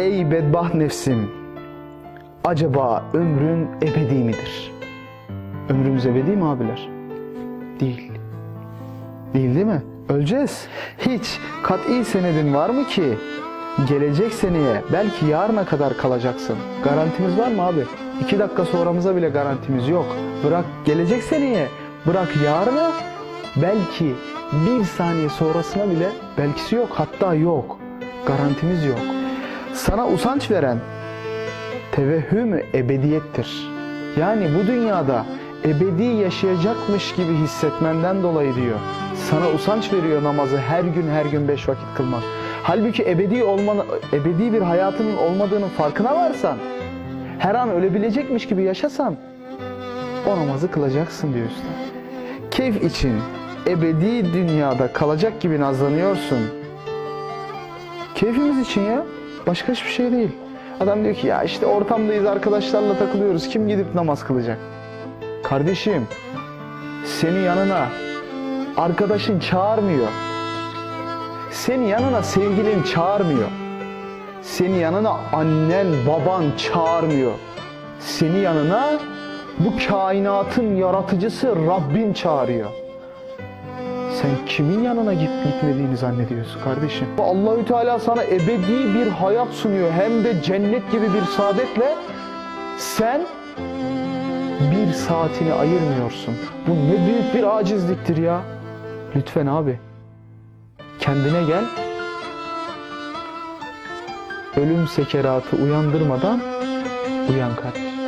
Ey bedbaht nefsim, acaba ömrün ebedi midir? Ömrümüz ebedi mi abiler? Değil. Değil değil mi? Öleceğiz. Hiç kat'i senedin var mı ki gelecek seneye belki yarına kadar kalacaksın. Garantimiz var mı abi? İki dakika sonramıza bile garantimiz yok. Bırak gelecek seneye, bırak yarına belki bir saniye sonrasına bile belkisi yok. Hatta yok. Garantimiz yok. Sana usanç veren tevehhüm ebediyettir. Yani bu dünyada ebedi yaşayacakmış gibi hissetmenden dolayı diyor. Sana usanç veriyor namazı her gün her gün beş vakit kılmak. Halbuki ebedi olmanı, ebedi bir hayatının olmadığının farkına varsan, her an ölebilecekmiş gibi yaşasan, o namazı kılacaksın diyor üstad. Keyif için ebedi dünyada kalacak gibi nazlanıyorsun. Keyfimiz için ya. Başka hiçbir şey değil. Adam diyor ki ya işte ortamdayız arkadaşlarla takılıyoruz. Kim gidip namaz kılacak? Kardeşim seni yanına arkadaşın çağırmıyor. Seni yanına sevgilin çağırmıyor. Seni yanına annen baban çağırmıyor. Seni yanına bu kainatın yaratıcısı Rabbin çağırıyor. Sen kimin yanına git gitmediğini zannediyorsun kardeşim? Allahü Teala sana ebedi bir hayat sunuyor hem de cennet gibi bir saadetle. Sen bir saatini ayırmıyorsun. Bu ne büyük bir acizliktir ya. Lütfen abi. Kendine gel. Ölüm sekeratı uyandırmadan uyan kardeşim.